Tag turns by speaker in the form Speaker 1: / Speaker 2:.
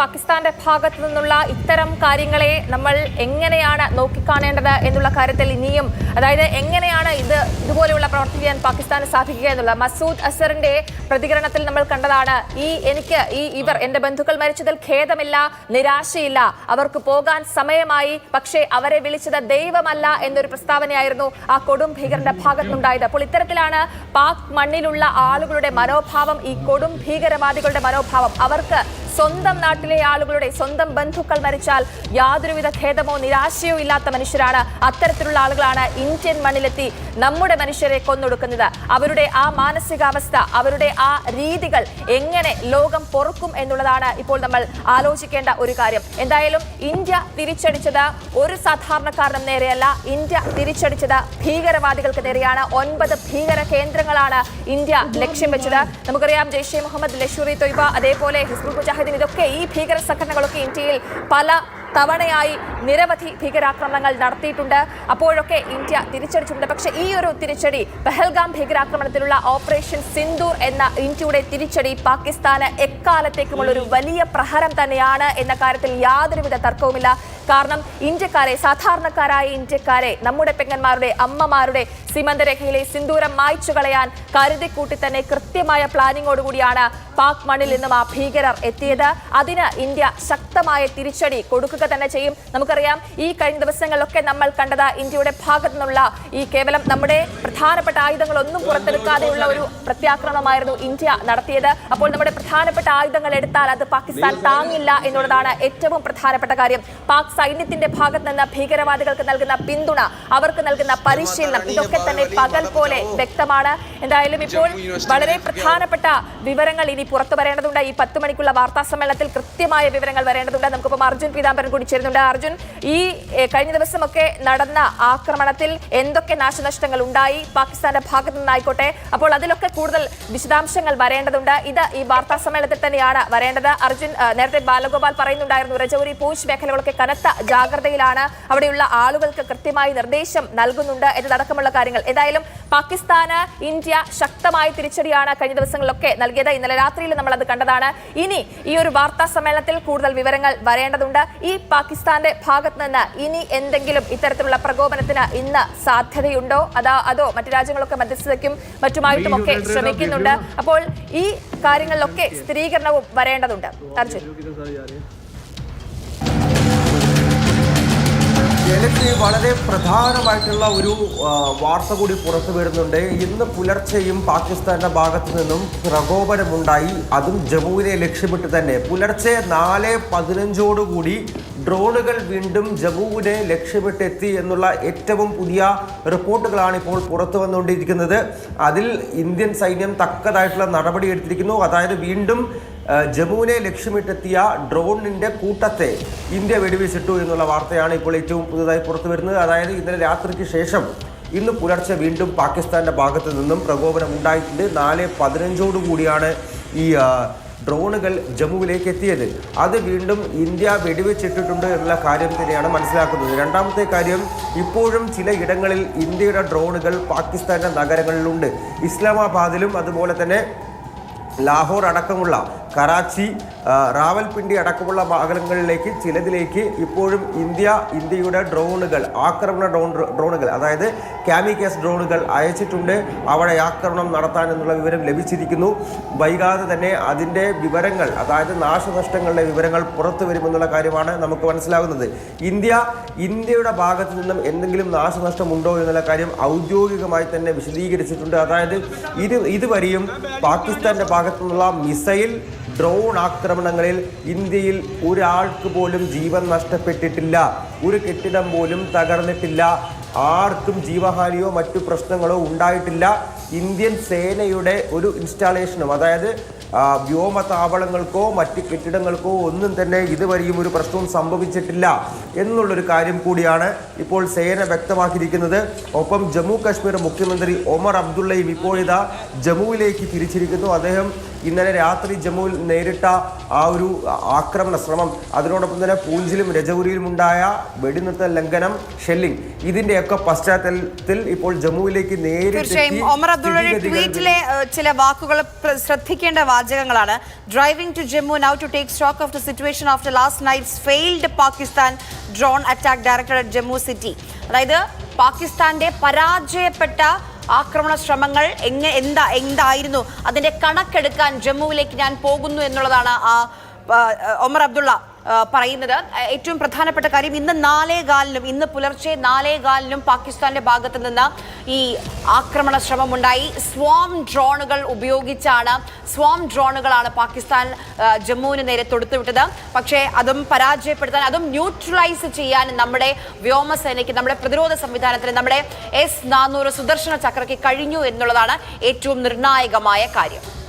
Speaker 1: പാകിസ്ഥാന്റെ ഭാഗത്തു നിന്നുള്ള ഇത്തരം കാര്യങ്ങളെ നമ്മൾ എങ്ങനെയാണ് നോക്കിക്കാണേണ്ടത് എന്നുള്ള കാര്യത്തിൽ ഇനിയും അതായത് എങ്ങനെയാണ് ഇത് ഇതുപോലെയുള്ള പ്രവർത്തി ചെയ്യാൻ പാകിസ്ഥാന് സാധിക്കുക എന്നുള്ള മസൂദ് അസറിന്റെ പ്രതികരണത്തിൽ നമ്മൾ കണ്ടതാണ്. ഈ എനിക്ക് ഈ ഇവർ എന്റെ ബന്ധുക്കൾ മരിച്ചതിൽ ഖേദമില്ല നിരാശയില്ല. അവർക്ക് പോകാൻ സമയമായി പക്ഷേ അവരെ വിളിച്ചത് ദൈവമല്ല എന്നൊരു പ്രസ്താവനയായിരുന്നു ആ കൊടും ഭീകരന്റെ ഭാഗത്തുനിന്നുണ്ടായത്. അപ്പോൾ ഇത്തരത്തിലാണ് പാക് മണ്ണിലുള്ള ആളുകളുടെ മനോഭാവം ഈ കൊടും ഭീകരവാദികളുടെ മനോഭാവം. അവർക്ക് സ്വന്തം നാട്ടിലെ ആളുകളുടെ സ്വന്തം ബന്ധുക്കൾ മരിച്ചാൽ യാതൊരുവിധ ഖേദമോ നിരാശയോ ഇല്ലാത്ത മനുഷ്യരാണ്. അത്തരത്തിലുള്ള ആളുകളാണ് ഇന്ത്യൻ മണ്ണിലെത്തി നമ്മുടെ മനുഷ്യരെ കൊന്നൊടുക്കുന്നത്. അവരുടെ ആ മാനസികാവസ്ഥ അവരുടെ ആ രീതികൾ എങ്ങനെ ലോകം പൊറുക്കും എന്നുള്ളതാണ് ഇപ്പോൾ നമ്മൾ ആലോചിക്കേണ്ട ഒരു കാര്യം. എന്തായാലും ഇന്ത്യ തിരിച്ചടിച്ചത് ഒരു സാധാരണക്കാരനും നേരെയല്ല. ഇന്ത്യ തിരിച്ചടിച്ചത് ഭീകരവാദികൾക്ക് നേരെയാണ്. ഒൻപത് ഭീകര കേന്ദ്രങ്ങളാണ് ഇന്ത്യ ലക്ഷ്യം വെച്ചത്. നമുക്കറിയാം ജെയ്ഷെ മുഹമ്മദ് ലഷൂറി തൊയ്ബ അതേപോലെ ഹിസ്ബുൾ മുജാഹിദീൻ ഇതൊക്കെ ഈ ഭീകര സംഘടനകളൊക്കെ ഇന്ത്യയിൽ പല തവണയായി നിരവധി ഭീകരാക്രമണങ്ങൾ നടത്തിയിട്ടുണ്ട്. അപ്പോഴൊക്കെ ഇന്ത്യ തിരിച്ചടിച്ചിട്ടുണ്ട്. പക്ഷേ ഈ ഒരു തിരിച്ചടി പെഹൽഗാം ഭീകരാക്രമണത്തിലുള്ള ഓപ്പറേഷൻ സിന്ദൂർ എന്ന ഇന്ത്യയുടെ തിരിച്ചടി പാകിസ്ഥാന് എക്കാലത്തേക്കുമുള്ള ഒരു വലിയ പ്രഹരം തന്നെയാണ് എന്ന കാര്യത്തിൽ യാതൊരുവിധ തർക്കവുമില്ല. കാരണം ഇന്ത്യക്കാരെ സാധാരണക്കാരായ ഇന്ത്യക്കാരെ നമ്മുടെ പെങ്ങന്മാരുടെ അമ്മമാരുടെ സിമന്തരേഖയിലെ സിന്ദൂരം മായ്ച്ചു കളയാൻ കരുതിക്കൂട്ടി തന്നെ കൃത്യമായ പ്ലാനിങ്ങോടുകൂടിയാണ് പാക് മണ്ണിൽ നിന്നും ആ ഭീകരർ എത്തിയത്. അതിന് ഇന്ത്യ ശക്തമായ തിരിച്ചടി കൊടുക്കുക തന്നെ ചെയ്യും. നമുക്കറിയാം ഈ കഴിഞ്ഞ ദിവസങ്ങളിലൊക്കെ നമ്മൾ കണ്ടത് ഇന്ത്യയുടെ ഭാഗത്തു നിന്നുള്ള ഈ കേവലം നമ്മുടെ പ്രധാനപ്പെട്ട ആയുധങ്ങളൊന്നും പുറത്തെടുക്കാതെയുള്ള ഒരു പ്രത്യാക്രമണമായിരുന്നു ഇന്ത്യ നടത്തിയത്. അപ്പോൾ നമ്മുടെ പ്രധാനപ്പെട്ട ആയുധങ്ങൾ എടുത്താൽ അത് പാകിസ്ഥാൻ താങ്ങില്ല എന്നുള്ളതാണ് ഏറ്റവും പ്രധാനപ്പെട്ട കാര്യം. പാക് സൈന്യത്തിന്റെ ഭാഗത്ത് നിന്ന് ഭീകരവാദികൾക്ക് നൽകുന്ന പിന്തുണ അവർക്ക് നൽകുന്ന പരിശീലനം ഇതൊക്കെ തന്നെ പകൽ പോലെ വ്യക്തമാണ്. എന്തായാലും ഇപ്പോൾ വളരെ പ്രധാനപ്പെട്ട വിവരങ്ങൾ ഇനി പുറത്തു വരേണ്ടതുണ്ട്. ഈ പത്ത് മണിക്കുള്ള വാർത്താ സമ്മേളനത്തിൽ കൃത്യമായ വിവരങ്ങൾ വരേണ്ടതുണ്ട്. നമുക്കിപ്പം അർജുൻ പീതാംബരൻ കൂടി ചേരുന്നുണ്ട്. അർജുൻ ഈ കഴിഞ്ഞ ദിവസമൊക്കെ നടന്ന ആക്രമണത്തിൽ എന്തൊക്കെ നാശനഷ്ടങ്ങൾ ഉണ്ടായി? പാകിസ്ഥാന്റെ ഭാഗത്തു നിന്നായിക്കോട്ടെ. അപ്പോൾ അതിലൊക്കെ കൂടുതൽ വിശദാംശങ്ങൾ വരേണ്ടതുണ്ട്. ഇത് ഈ വാർത്താ സമ്മേളനത്തിൽ തന്നെയാണ് വരേണ്ടത്. അർജുൻ നേരത്തെ ബാലഗോപാൽ പറയുന്നുണ്ടായിരുന്നു. രജൌരി പൂഞ്ച് മേഖലകളൊക്കെ കനത്ത ജാഗ്രതയിലാണ് അവിടെയുള്ള ആളുകൾക്ക് കൃത്യമായി നിർദ്ദേശം നൽകുന്നുണ്ട് എന്നതടക്കമുള്ള കാര്യങ്ങൾ. ഏതായാലും പാകിസ്ഥാന് ഇന്ത്യ ശക്തമായ തിരിച്ചടിയാണ് കഴിഞ്ഞ ദിവസങ്ങളിലൊക്കെ നൽകിയത്. ഇന്നലെ രാത്രിയിൽ നമ്മൾ അത് കണ്ടതാണ്. ഇനി ഈ ഒരു വാർത്താ സമ്മേളനത്തിൽ കൂടുതൽ വിവരങ്ങൾ വരേണ്ടതുണ്ട്. ഈ പാകിസ്ഥാന്റെ ഭാഗത്ത് നിന്ന് ഇനി എന്തെങ്കിലും ഇത്തരത്തിലുള്ള പ്രകോപനത്തിന് ഇന്ന് സാധ്യതയുണ്ടോ? അതാ അതോ മറ്റു രാജ്യങ്ങളൊക്കെ മധ്യസ്ഥതയ്ക്കും മറ്റുമായിട്ടും ഒക്കെ ശ്രമിക്കുന്നുണ്ട്. അപ്പോൾ ഈ കാര്യങ്ങളിലൊക്കെ സ്ഥിരീകരണവും വരേണ്ടതുണ്ട്. അർജുൻ
Speaker 2: ജലത്തിൽ വളരെ പ്രധാനമായിട്ടുള്ള ഒരു വാർത്ത കൂടി പുറത്തു വരുന്നുണ്ട്. ഇന്ന് പുലർച്ചെയും പാകിസ്ഥാന്റെ ഭാഗത്തു നിന്നും പ്രകോപനമുണ്ടായി. അതും ജമ്മുവിനെ ലക്ഷ്യമിട്ട് തന്നെ. പുലർച്ചെ നാല് പതിനഞ്ചോടുകൂടി ഡ്രോണുകൾ വീണ്ടും ജമ്മുവിനെ ലക്ഷ്യമിട്ടെത്തി എന്നുള്ള ഏറ്റവും പുതിയ റിപ്പോർട്ടുകളാണ് ഇപ്പോൾ പുറത്തു വന്നുകൊണ്ടിരിക്കുന്നത്. അതിൽ ഇന്ത്യൻ സൈന്യം തക്കതായിട്ടുള്ള നടപടി എടുത്തിരിക്കുന്നു അതായത് വീണ്ടും ജമ്മുവിനെ ലക്ഷ്യമിട്ടെത്തിയ ഡ്രോണിന്റെ കൂട്ടത്തെ ഇന്ത്യ വെടിവെച്ചിട്ടു എന്നുള്ള വാർത്തയാണ് ഇപ്പോൾ ഏറ്റവും പുതുതായി പുറത്തു വരുന്നത്. അതായത് ഇന്നലെ രാത്രിക്ക് ശേഷം ഇന്ന് പുലർച്ചെ വീണ്ടും പാകിസ്ഥാന്റെ ഭാഗത്ത് നിന്നും പ്രകോപനം ഉണ്ടായിട്ടുണ്ട്. നാല് പതിനഞ്ചോടുകൂടിയാണ് ഈ ഡ്രോണുകൾ ജമ്മുവിലേക്ക് എത്തിയത്. അത് വീണ്ടും ഇന്ത്യ വെടിവെച്ചിട്ടിട്ടുണ്ട് എന്നുള്ള കാര്യം തന്നെയാണ് മനസ്സിലാക്കുന്നത്. രണ്ടാമത്തെ കാര്യം ഇപ്പോഴും ചില ഇടങ്ങളിൽ ഇന്ത്യയുടെ ഡ്രോണുകൾ പാകിസ്ഥാന്റെ നഗരങ്ങളിലുണ്ട്. ഇസ്ലാമാബാദിലും അതുപോലെ തന്നെ ലാഹോർ അടക്കമുള്ള കറാച്ചി റാവൽപിണ്ടി അടക്കമുള്ള ഭാഗങ്ങളിലേക്ക് ചിലതിലേക്ക് ഇപ്പോഴും ഇന്ത്യ ഇന്ത്യയുടെ ഡ്രോണുകൾ ആക്രമണ ഡ്രോൺ ഡ്രോണുകൾ അതായത് കാമിക്കേസ് ഡ്രോണുകൾ അയച്ചിട്ടുണ്ട്. അവിടെ ആക്രമണം നടത്താൻ എന്നുള്ള വിവരം ലഭിച്ചിരിക്കുന്നു. വൈകാതെ തന്നെ അതിന്റെ വിവരങ്ങൾ അതായത് നാശനഷ്ടങ്ങളുടെ വിവരങ്ങൾ പുറത്തു വരുമെന്നുള്ള കാര്യമാണ് നമുക്ക് മനസ്സിലാകുന്നത്. ഇന്ത്യ ഇന്ത്യയുടെ ഭാഗത്തു നിന്നും എന്തെങ്കിലും നാശനഷ്ടമുണ്ടോ എന്നുള്ള കാര്യം ഔദ്യോഗികമായി തന്നെ വിശദീകരിച്ചിട്ടുണ്ട്. അതായത് ഇത് ഇതുവരെയും പാകിസ്ഥാന്റെ ഭാഗത്തു നിന്നുള്ള മിസൈൽ ഡ്രോൺ ആക്രമണങ്ങളിൽ ഇന്ത്യയിൽ ഒരാൾക്ക് പോലും ജീവൻ നഷ്ടപ്പെട്ടിട്ടില്ല. ഒരു കെട്ടിടം പോലും തകർന്നിട്ടില്ല. ആർക്കും ജീവഹാനിയോ മറ്റു പ്രശ്നങ്ങളോ ഉണ്ടായിട്ടില്ല. ഇന്ത്യൻ സേനയുടെ ഒരു ഇൻസ്റ്റാളേഷനും അതായത് വ്യോമ താവളങ്ങൾക്കോ മറ്റ് കെട്ടിടങ്ങൾക്കോ ഒന്നും തന്നെ ഇതുവരെയും ഒരു പ്രശ്നവും സംഭവിച്ചിട്ടില്ല എന്നുള്ളൊരു കാര്യം കൂടിയാണ് ഇപ്പോൾ സേന വ്യക്തമാക്കിയിരിക്കുന്നത്. ഒപ്പം ജമ്മു കാശ്മീർ മുഖ്യമന്ത്രി ഒമർ അബ്ദുള്ളയും ഇപ്പോഴിതാ ജമ്മുവിലേക്ക് തിരിച്ചിരിക്കുന്നു. അദ്ദേഹം ഇന്നലെ രാത്രി ജമ്മുവിൽ നേരിട്ട ആ ഒരു ആക്രമണ ശ്രമം അതിനോടൊപ്പം തന്നെ പൂഞ്ചിലും രജൌരിയിലും ഉണ്ടായ വെടിനിർത്തൽ ലംഘനം ഷെല്ലിംഗ് ഇതിന്റെയൊക്കെ പശ്ചാത്തലത്തിൽ ഇപ്പോൾ ജമ്മുവിലേക്ക് നേരിട്ട്
Speaker 3: ഒമർ അബ്ദുള്ളയുടെ ട്വീറ്റിലെ ചില വാക്കുകൾ ശ്രദ്ധിക്കേണ്ട വാചകങ്ങളാണ്. Driving to Jammu now to take stock of the situation after last night's failed Pakistan drone attack director Jammu city അതായത് പാകിസ്ഥാന്റെ പരാജയപ്പെട്ട ആക്രമണ ശ്രമങ്ങൾ എങ്ങ എന്താ എന്തായിരുന്നു? അതിന്റെ കണക്കെടുക്കാൻ ജമ്മുവിലേക്ക് ഞാൻ പോകുന്നു എന്നുള്ളതാണ് ആ ഒമർ അബ്ദുള്ള പറയുന്നത്. ഏറ്റവും പ്രധാനപ്പെട്ട കാര്യം ഇന്ന് നാലേ കാലിലും ഇന്ന് പുലർച്ചെ നാലേ കാലിലും പാകിസ്ഥാന്റെ ഭാഗത്ത് നിന്ന് ഈ ആക്രമണ ശ്രമമുണ്ടായി. സ്വാം ഡ്രോണുകൾ ഉപയോഗിച്ചാണ് സ്വാം ഡ്രോണുകളാണ് പാകിസ്ഥാൻ ജമ്മുവിന് നേരെ തൊടുത്തുവിട്ടത് പക്ഷേ അതും പരാജയപ്പെടുത്താൻ അതും ന്യൂട്രലൈസ് ചെയ്യാൻ നമ്മുടെ വ്യോമസേനയ്ക്ക് നമ്മുടെ പ്രതിരോധ സംവിധാനത്തിന് നമ്മുടെ എസ് നാനൂറ് സുദർശന ചക്രയ്ക്ക് കഴിഞ്ഞു എന്നുള്ളതാണ് ഏറ്റവും നിർണായകമായ കാര്യം.